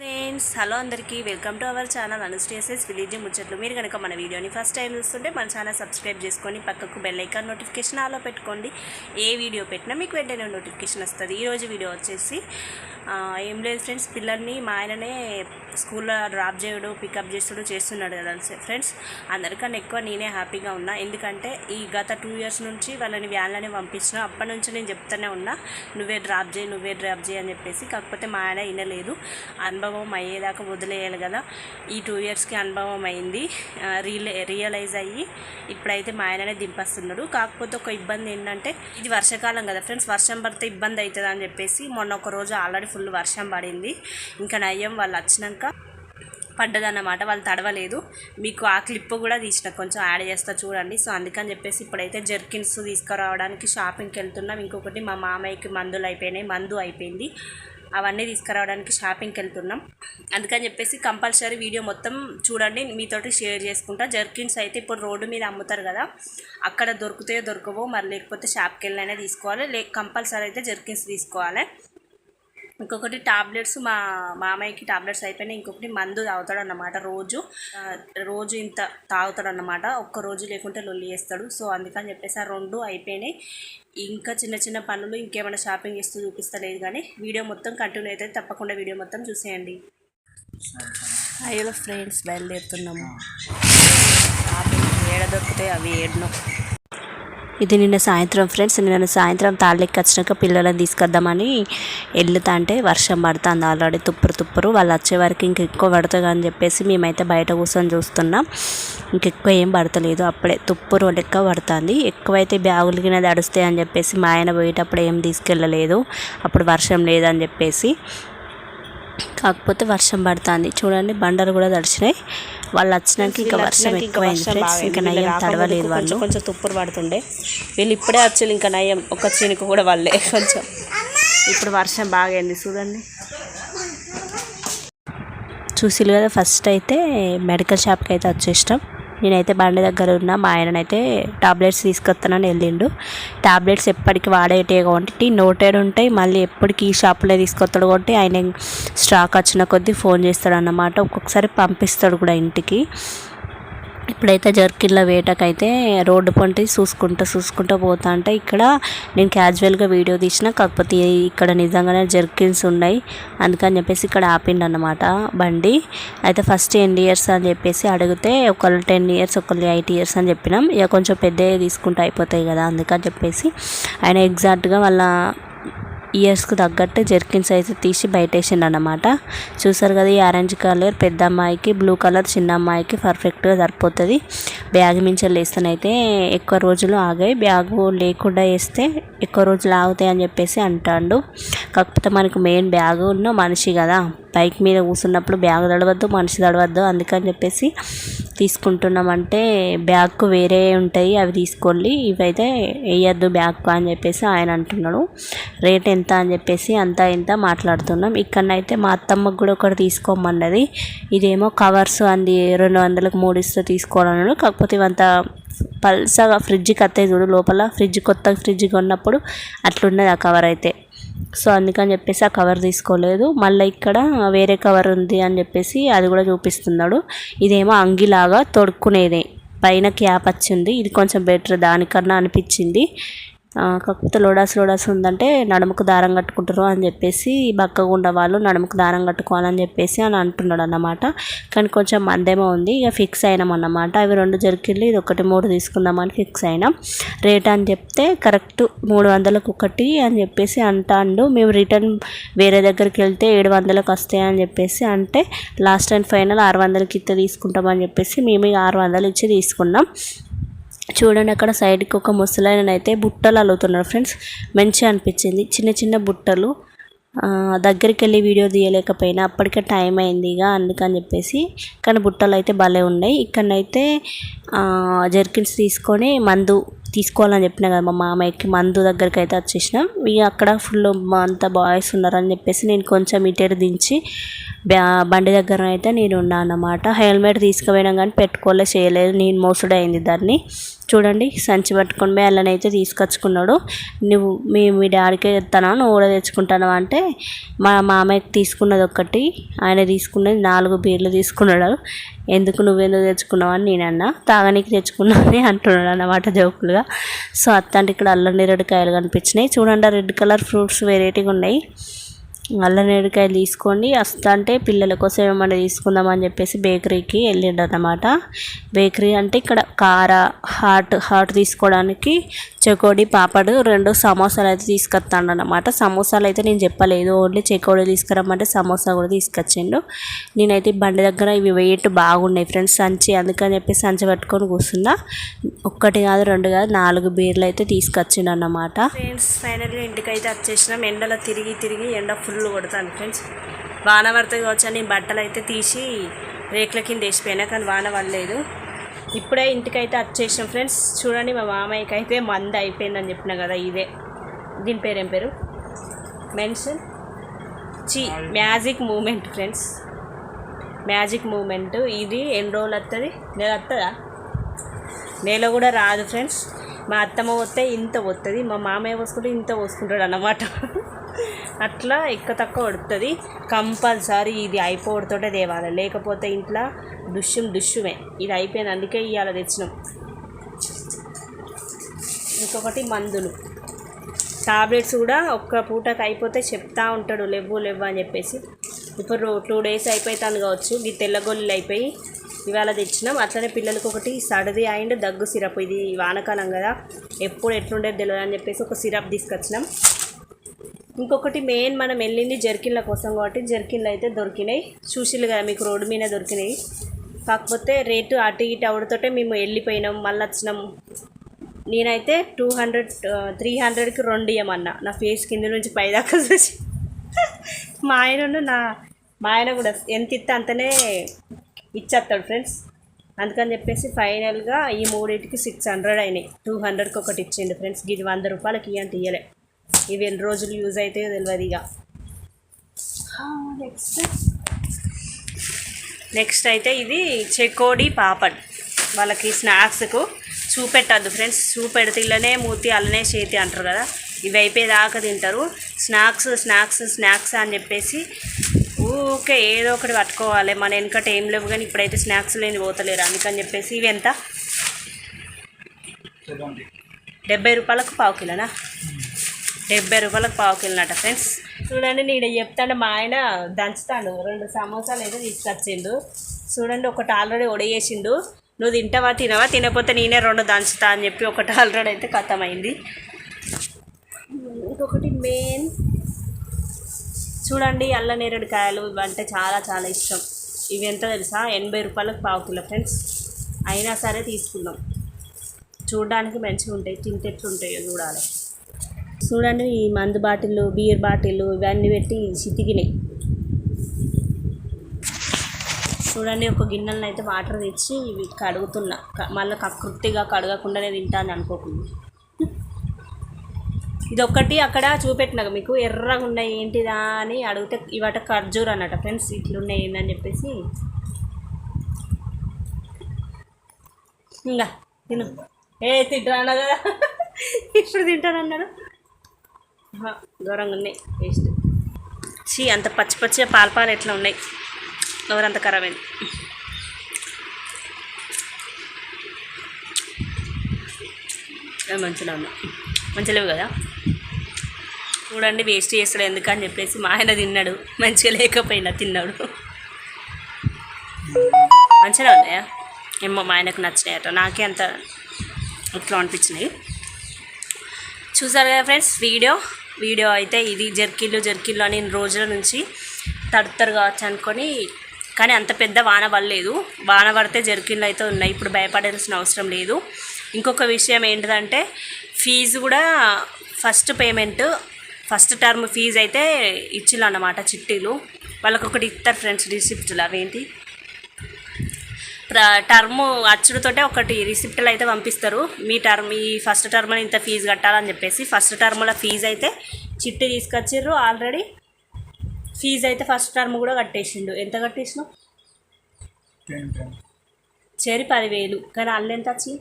Friends hello అందరికీ. Welcome to our channel అనుస్టేసెస్ village ముచ్చట్లు మీరు కనుక మన వీడియోని ఫస్ట్ టైం చూస్తుంటే మన ఛానల్ సబ్స్క్రైబ్ చేసుకొని పక్కకు బెల్ ఐకాన్ నోటిఫికేషన్ ఆలో పెట్టుకోండి. ఏ వీడియో పెట్టినా మీకు వెంటనే నోటిఫికేషన్ వస్తుంది. ఈరోజు వీడియో వచ్చేసి ఏం లేదు ఫ్రెండ్స్ పిల్లల్ని మా ఆయననే స్కూల్లో డ్రాప్ చేయడు పికప్ చేసుడు చేస్తున్నాడు కదా ఫ్రెండ్స్ అందరికన్నా ఎక్కువ నేనే హ్యాపీగా ఉన్నా. ఎందుకంటే ఈ గత టూ ఇయర్స్ నుంచి వాళ్ళని వ్యాన్లోనే పంపించిన. అప్పటి నుంచి నేను చెప్తూనే ఉన్నా నువ్వే డ్రాప్ చేయి నువ్వే డ్రాప్ చేయి అని చెప్పేసి. కాకపోతే మా ఆయన వినలేదు. అనుభవం అయ్యేదాకా వదిలేయాలి కదా. ఈ టూ ఇయర్స్కి అనుభవం అయింది. రియల్ రియలైజ్ అయ్యి ఇప్పుడైతే మా ఆయననే దింపేస్తున్నాడు. కాకపోతే ఒక ఇబ్బంది ఏంటంటే ఇది వర్షాకాలం కదా ఫ్రెండ్స్ వర్షం పడితే ఇబ్బంది అవుతుంది అని చెప్పేసి మొన్న ఒక రోజు ఆల్రెడీ ఫుల్ వర్షం పడింది. ఇంకా నయ్యం వాళ్ళు వచ్చినాక పడ్డదన్నమాట వాళ్ళు తడవలేదు. మీకు ఆ క్లిప్ కూడా తీసిన కొంచెం యాడ్ చేస్తా చూడండి. సో అందుకని చెప్పేసి ఇప్పుడైతే జర్కిన్స్ తీసుకురావడానికి షాపింగ్కి వెళ్తున్నాం. ఇంకొకటి మా మామయ్యకి మందులు అయిపోయినాయి మందు అయిపోయింది. అవన్నీ తీసుకురావడానికి షాపింగ్కి వెళ్తున్నాం. అందుకని చెప్పేసి కంపల్సరీ వీడియో మొత్తం చూడండి మీతోటి షేర్ చేసుకుంటా. జర్కిన్స్ అయితే ఇప్పుడు రోడ్డు మీద అమ్ముతారు కదా అక్కడ దొరుకుతాయో దొరకవో మరి లేకపోతే షాప్కి వెళ్ళైనా తీసుకోవాలి. లే కంపల్సరీ అయితే జర్కిన్స్ తీసుకోవాలి. ఇంకొకటి టాబ్లెట్స్ మా మామయ్యకి టాబ్లెట్స్ అయిపోయినాయి. ఇంకొకటి మందు తాగుతాడు అన్నమాట రోజు రోజు ఇంత తాగుతాడు అన్నమాట ఒక్క రోజు లేకుంటే లొల్లి చేస్తాడు. సో అందుకని చెప్పేసి ఆ రెండు అయిపోయినాయి. ఇంకా చిన్న చిన్న పనులు ఇంకేమైనా షాపింగ్ చేస్తూ చూపిస్తలేదు కానీ వీడియో మొత్తం కంటిన్యూ అయితే తప్పకుండా వీడియో మొత్తం చూసేయండి. అయ్యో ఫ్రెండ్స్ బయలుదేరుతున్నాము. షాపింగ్ ఏడ దొరుకుతాయి అవి ఏడనో. ఇది నిన్న సాయంత్రం ఫ్రెండ్స్. నిన్న సాయంత్రం తాళ్ళకి వచ్చినాక పిల్లలను తీసుకొద్దామని వెళ్తా అంటే వర్షం పడుతుంది ఆల్రెడీ. తుప్పురు తుప్పురు. వాళ్ళు వచ్చే వరకు ఇంక ఎక్కువ పడుతుంది అని చెప్పేసి మేమైతే బయట కూర్చొని చూస్తున్నాం. ఇంకెక్కువ ఏం పడతలేదు. అప్పుడే తుప్పరు లెక్క పడుతుంది. ఎక్కువైతే బ్యాగులు కింద తడుస్తాయి అని చెప్పేసి మా ఆయన పోయేటప్పుడు ఏం తీసుకెళ్ళలేదు. అప్పుడు వర్షం లేదని చెప్పేసి కాకపోతే వర్షం పడుతుంది. చూడండి బండలు కూడా తడిచినాయి. వాళ్ళు వచ్చినాక ఇంకా వర్షం ఎక్కువైంది. ఫ్రెండ్స్ ఇంకా నయ్యం తడవలేదు వాళ్ళు. కొంచెం తుప్పురు పడుతుండే. వీళ్ళు ఇప్పుడే వచ్చి ఇంకా నయ్యం. ఒక చినుకు కూడా వాళ్ళే కొంచెం. ఇప్పుడు వర్షం బాగైంది చూడండి. చూసిరు కదా ఫస్ట్ అయితే మెడికల్ షాప్కి అయితే వచ్చేసినాం. నేనైతే బండి దగ్గర ఉన్నా మా ఆయననైతే టాబ్లెట్స్ తీసుకొస్తానని వెళ్ళిండు. టాబ్లెట్స్ ఎప్పటికి వాడేటే కాబట్టి నోటెడ్ ఉంటాయి మళ్ళీ ఎప్పటికి ఈ షాప్లో తీసుకొస్తాడు కాబట్టి ఆయన స్టాక్ వచ్చిన కొద్దీ ఫోన్ చేస్తాడు అన్నమాట ఒక్కొక్కసారి పంపిస్తాడు కూడా ఇంటికి. ఇప్పుడైతే జర్కిన్ల వేటకైతే రోడ్డు పంటి చూసుకుంటూ చూసుకుంటూ పోతా అంటే ఇక్కడ నేను క్యాజువల్గా వీడియో తీసిన కాకపోతే ఇక్కడ నిజంగానే జర్కిన్స్ ఉన్నాయి. అందుకని చెప్పేసి ఇక్కడ ఆపిండు అనమాట బండి. అయితే ఫస్ట్ ఎన్ని ఇయర్స్ అని చెప్పేసి అడిగితే ఒకళ్ళు టెన్ ఇయర్స్ ఒకళ్ళు ఎయిట్ ఇయర్స్ అని చెప్పినాం. ఇక కొంచెం పెద్దవి తీసుకుంటే అయిపోతాయి కదా అందుకని చెప్పేసి. ఆయన ఎగ్జాక్ట్గా వాళ్ళ ఇయర్స్కి తగ్గట్టు జెర్కిన్స్ అయితే తీసి బయటేసిండు అనమాట చూసారు కదా ఈ ఆరెంజ్ కలర్ పెద్ద అమ్మాయికి బ్లూ కలర్ చిన్న అమ్మాయికి పర్ఫెక్ట్గా సరిపోతుంది. బ్యాగ్ మించలు వేస్తేనైతే ఎక్కువ రోజులు ఆగాయి. బ్యాగ్ లేకుండా వేస్తే ఎక్కువ రోజులు ఆగుతాయి అని చెప్పేసి అంటాడు. కాకపోతే మనకు మెయిన్ బ్యాగ్ ఉన్న మనిషి కదా. బైక్ మీద కూర్చున్నప్పుడు బ్యాగ్ తడవద్దు మనిషి తడవద్దు అందుకని చెప్పేసి తీసుకుంటున్నామంటే బ్యాగ్కు వేరే ఉంటాయి అవి తీసుకోండి ఇవైతే వేయద్దు బ్యాగ్ అని చెప్పేసి ఆయన అంటున్నాడు. రేట్ ఎంత అని చెప్పేసి అంత ఇంత మాట్లాడుతున్నాం. ఇక్కడనైతే మా అత్తమ్మకు కూడా ఒకటి తీసుకోమన్నది. ఇదేమో కవర్స్ అంది రెండు వందలకు మూడు ఇస్తే తీసుకోవాలన్నాడు కాకపోతే ఇవంతా పల్సగా ఫ్రిడ్జ్కి వస్తాయి చూడు లోపల ఫ్రిడ్జ్ కొత్త ఫ్రిడ్జ్ కొన్నప్పుడు అట్లున్నది ఆ కవర్ అయితే. సో అందుకని చెప్పేసి ఆ కవర్ తీసుకోలేదు. మళ్ళీ ఇక్కడ వేరే కవర్ ఉంది అని చెప్పేసి అది కూడా చూపిస్తున్నాడు. ఇదేమో అంగిలాగా తొడుక్కునేదే. పైన క్యాప్ వచ్చింది ఇది కొంచెం బెటర్ దానికన్నా అనిపించింది. కాకపోతే లోడాస్ లోడాస్ ఉందంటే నడుముకు దారం కట్టుకుంటారు అని చెప్పేసి బక్కగా ఉన్న వాళ్ళు నడుముకు దారం కట్టుకోవాలని చెప్పేసి అని అంటున్నాడు అన్నమాట కానీ కొంచెం మందేమో ఉంది ఇక ఫిక్స్ అయినాం అన్నమాట. అవి రెండు జరికిళ్ళు ఇది ఒకటి మూడు తీసుకుందామని ఫిక్స్ అయినాం. రేట్ అని చెప్తే కరెక్ట్ మూడు వందలకు ఒకటి అని చెప్పేసి అంటాండు. మేము రిటర్న్ వేరే దగ్గరికి వెళ్తే ఏడు వందలకు వస్తాయి అని చెప్పేసి అంటే లాస్ట్ అండ్ ఫైనల్ ఆరు వందలకి ఇస్తే తీసుకుంటామని చెప్పేసి మేము ఇక ఆరు వందలు ఇచ్చి తీసుకున్నాం. చూడండి అక్కడ సైడ్కి ఒక ముసలాయన అయితే బుట్టలు అల్లుతున్నారు ఫ్రెండ్స్. మంచిగా అనిపించింది. చిన్న చిన్న బుట్టలు. దగ్గరికి వెళ్ళి వీడియో తీయలేకపోయినా అప్పటికే టైం అయింది ఇక అందుకని చెప్పేసి. కానీ బుట్టలు అయితే భలే ఉన్నాయి. ఇక్కడనైతే జర్కిన్స్ తీసుకొని మందు తీసుకోవాలని చెప్పిన కదా మా మామయ్యకి మందు దగ్గరికి అయితే వచ్చేసినాం. ఇక అక్కడ ఫుల్ అంతా బాయ్స్ ఉన్నారని చెప్పేసి నేను కొంచెం ఇటేరు దించి బండి దగ్గర అయితే నేను ఉన్నాను అన్నమాట హెల్మెట్ తీసుకుపోయినా కానీ పెట్టుకోలే చేయలేదు. నేను మోసుడు అయింది దాన్ని. చూడండి సంచి పట్టుకొని పోయి అల్లనైతే తీసుకొచ్చుకున్నాడు. నువ్వు మీ మీ డాడీకే చెప్తానా నువ్వు కూడా తెచ్చుకుంటాను అంటే మా మామయ్యకి తీసుకున్నది ఒకటి ఆయన తీసుకున్నది నాలుగు బీర్లు తీసుకున్నాడు. ఎందుకు నువ్వెందుకు తెచ్చుకున్నావు అని నేను అన్నా తాగనీకి అని అంటున్నాడు అన్నమాట జోకులుగా. సో అత్తంటే ఇక్కడ అల్లం కాయలు కనిపించినాయి. చూడండి రెడ్ కలర్ ఫ్రూట్స్ వెరైటీగా ఉన్నాయి. అల్లం నేరేడుకాయలు తీసుకొని వస్తుంటే పిల్లల కోసం ఏమన్నా తీసుకుందామని చెప్పేసి బేకరీకి వెళ్ళిండు అనమాట బేకరీ అంటే ఇక్కడ కార హాట్ హాట్ తీసుకోవడానికి చెకోడి పాపడు రెండు సమోసాలు అయితే తీసుకొస్తాడు అనమాట సమోసాలు అయితే నేను చెప్పలేదు. ఓన్లీ చెకోడి తీసుకురమ్మంటే సమోసా కూడా తీసుకొచ్చిండు. నేనైతే బండి దగ్గర ఇవి వెయిట్ బాగున్నాయి ఫ్రెండ్స్. సంచి అందుకని చెప్పి సంచి పట్టుకొని కూర్చున్నా. ఒక్కటి కాదు రెండు కాదు నాలుగు బీర్లు అయితే తీసుకొచ్చిండు అన్నమాట ఫ్రెండ్స్ ఫైనల్గా ఇంటికి అయితే వచ్చేసినాం. ఎండలో తిరిగి తిరిగి ఎండ ఫుల్ కొడతాను ఫ్రెండ్స్. వాన పడుతుంది కావచ్చు అని బట్టలు అయితే తీసి రేకుల కింద వేసిపోయినా కానీ వాన పడలేదు. ఇప్పుడే ఇంటికైతే వచ్చేసాం ఫ్రెండ్స్. చూడండి మా మామయ్యకి అయితే మంద అయిపోయిందని చెప్పిన కదా ఇదే. దీని పేరు ఏం పేరు? మెన్షన్? చి magic moment friends. Magic moment. ఇది ఎన్ని రోజులు వస్తుంది నెల వస్తుందా నెల కూడా రాదు ఫ్రెండ్స్. మా అత్తమ్మ వస్తే ఇంత వస్తుంది మా మామయ్య పోసుకుంటే ఇంత పోసుకుంటాడు అన్నమాట. అట్లా ఎక్కువ తక్కువ పడుతుంది. కంపల్సరీ ఇది అయిపోవడంతోటే తేవాలి లేకపోతే ఇంట్లో దుష్యం దుష్యమే. ఇది అయిపోయింది అందుకే ఇవాళ తెచ్చినాం. ఇంకొకటి మందులు. టాబ్లెట్స్ కూడా ఒక్క పూటకి అయిపోతే చెప్తా ఉంటాడు లేవు లేవు అని చెప్పేసి. ఇప్పుడు టూ డేస్ అయిపోతాను కావచ్చు ఈ తెల్లగొల్లు అయిపోయి ఇవాళ తెచ్చినాం. అట్లనే పిల్లలకి ఒకటి సర్ది అండ్ దగ్గు సిరప్. ఇది వానకాలం కదా. ఎప్పుడు ఎట్లుండేది తెలియదు అని చెప్పేసి ఒక సిరప్ తీసుకొచ్చినాం. ఇంకొకటి మెయిన్ మనం వెళ్ళింది జర్కిన్ల కోసం కాబట్టి జర్కిన్లు అయితే దొరికినాయి. చూసిల్లు కదా మీకు రోడ్డు మీద దొరికినాయి. కాకపోతే రేటు అటు ఇటు అవడతోటే మేము వెళ్ళిపోయినాం. మళ్ళీ వచ్చినాం. నేనైతే టూ హండ్రెడ్ త్రీ హండ్రెడ్కి రెండు ఇవ్వమన్నా నా ఫేస్ కింద నుంచి పైదాకా చూసి. మా ఆయన నా మా ఆయన కూడా ఎంత ఇస్తే అంతనే ఇచ్చేస్తాడు ఫ్రెండ్స్. అందుకని చెప్పేసి ఫైనల్గా ఈ మూడింటికి సిక్స్ హండ్రెడ్ అయినాయి. టూ హండ్రెడ్కి ఒకటి ఇచ్చిండు ఫ్రెండ్స్. ఇది వంద రూపాయలకి ఇవ్వండి ఇయ్యలే. ఇవి ఎన్ని రోజులు యూజ్ అయితే తెలియదు ఇక నెక్స్ట్ నెక్స్ట్ అయితే ఇది చెకోడి పాపడ్. వాళ్ళకి స్నాక్స్కు చూపెట్టద్దు ఫ్రెండ్స్. చూపెడితే ఇలానే మూతి అల్లనే చేతి అంటారు కదా. ఇవి అయిపోయేదాకా తింటారు. స్నాక్స్ స్నాక్స్ స్నాక్స్ అని చెప్పేసి ఊకే ఏదో ఒకటి పట్టుకోవాలి. మన వెనకట ఏం లేవు కానీ ఇప్పుడైతే స్నాక్స్ లేని పోతలేరు. అందుకని చెప్పేసి ఇవి ఎంత? డెబ్బై రూపాయలకు పావు కిలోనా? డెబ్బై రూపాయలకు పావు కిలోనట ఫ్రెండ్స్. చూడండి నేను చెప్తాను మా ఆయన దంచుతాడు. రెండు సమోసాలు అయితే తీసుకొచ్చిండు. చూడండి ఒకటి ఆల్రెడీ ఒడేసిండు నువ్వు తింటావా తినవా? తినకపోతే నేనే రెండు దంచుతా అని చెప్పి ఒకటి ఆల్రెడీ అయితే ఖతమైంది ఇంకొకటి మెయిన్ చూడండి అల్ల నేరేడుకాయలు అంటే చాలా చాలా ఇష్టం. ఇవి ఎంత తెలుసా? ఎనభై రూపాయలకు పావు కిలో ఫ్రెండ్స్. అయినా సరే తీసుకున్నాం చూడడానికి మంచిగా ఉంటాయి తింటే ఎట్లుంటాయో చూడాలి. చూడండి ఈ మందు బాటిల్ బీర్ బాటిల్లు ఇవన్నీ పెట్టి చితికినాయి. చూడండి ఒక గిన్నెలను అయితే వాటర్ తెచ్చి ఇవి కడుగుతున్నా. మళ్ళీ కకృతిగా కడగకుండానే తింటాను అనుకోకుండా. ఇది అక్కడ చూపెట్టినాక మీకు ఎర్రగా ఉన్నాయి ఏంటిదా అని అడిగితే ఇవాట ఖర్జూర్ అన్నట ఫ్రెండ్స్ ఇట్లున్నాయి ఏందని చెప్పేసి. ఇంకా తిను. ఏ తింటాను కదా? ఇప్పుడు తింటానన్నాడు ఘోరంగా ఉన్నాయి టేస్ట్. చీ అంత పచ్చి పచ్చిగా పాలు పాలు ఎట్లా ఉన్నాయి? ఎవరంత ఖరాబ్ అయింది? మంచిగా ఉన్నా మంచిగా లేవు కదా? చూడండి వేస్ట్ చేస్తాడు ఎందుకని చెప్పేసి మా ఆయన తిన్నాడు. మంచిగా లేకపోయినా తిన్నాడు. మంచిగా ఉన్నాయా? ఏమో మా ఆయనకు నచ్చినాయట. నాకే అంత ఇట్లా అనిపించినాయి. చూసారు కదా ఫ్రెండ్స్ వీడియో? వీడియో అయితే ఇది జర్కిళ్ళు జర్కిళ్ళు అని రోజుల నుంచి తడుతారు కావచ్చు అనుకొని కానీ అంత పెద్ద వాన పడలేదు. వాన పడితే జర్కిన్లు అయితే ఉన్నాయి. ఇప్పుడు భయపడాల్సిన అవసరం లేదు. ఇంకొక విషయం ఏంటిదంటే ఫీజు కూడా first payment first term fee అయితే ఇచ్చిల్లు అన్నమాట చిట్టీలు. వాళ్ళకి ఒకటి ఇస్తారు ఫ్రెండ్స్ రిసిప్ట్లు అవేంటి? టర్మ్ అచ్చుడుతోటే ఒకటి రిసిప్ట్లు అయితే పంపిస్తారు. మీ టర్మ్ ఈ ఫస్ట్ టర్మ్ ఇంత ఫీజు కట్టాలని చెప్పేసి ఫస్ట్ టర్మ్లో ఫీజు అయితే చిట్టి తీసుకొచ్చిర్రు ఆల్రెడీ. ఫీజు అయితే ఫస్ట్ టర్మ్ కూడా కట్టేసిండు. ఎంత కట్టేసినావు? చేరి పదివేలు. కానీ అల్లు ఎంత వచ్చింది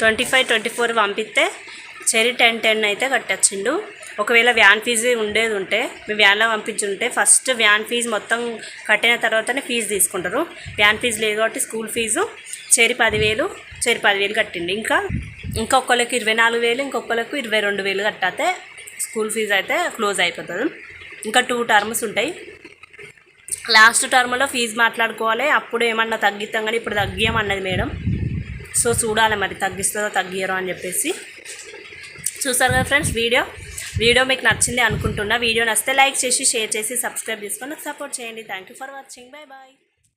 ట్వంటీ ఫైవ్ ట్వంటీ ఫోర్ పంపిస్తే చెరీ టెన్ టెన్ అయితే కట్టొచ్చిండు. ఒకవేళ వ్యాన్ ఫీజు ఉండేది ఉంటే మీ వ్యాన్లో పంపించుంటే ఫస్ట్ వ్యాన్ ఫీజు మొత్తం కట్టిన తర్వాతనే ఫీజు తీసుకుంటారు. వ్యాన్ ఫీజు లేదు కాబట్టి స్కూల్ ఫీజు చెరి పదివేలు చెరి పదివేలు కట్టిండు. ఇంకా ఇంకొకళ్ళకి ఇరవై నాలుగు వేలు ఇంకొకళ్ళకు ఇరవై రెండు వేలు కట్టాతే స్కూల్ ఫీజు అయితే క్లోజ్ అయిపోతుంది. ఇంకా టూ టర్మ్స్ ఉంటాయి. లాస్ట్ టర్మ్లో ఫీజు మాట్లాడుకోవాలి. అప్పుడు ఏమన్నా తగ్గిస్తాం కానీ ఇప్పుడు తగ్గియమన్నది మేడం. సో చూడాలి మరి తగ్గిస్తుందో తగ్గియరో అని చెప్పేసి. చూసారు కదా ఫ్రెండ్స్ వీడియో? వీడియో మీకు నచ్చింది అనుకుంటున్నా. వీడియో నచ్చితే లైక్ చేసి షేర్ చేసి సబ్స్క్రైబ్ చేసుకొని సపోర్ట్ చేయండి. Thank you for watching bye bye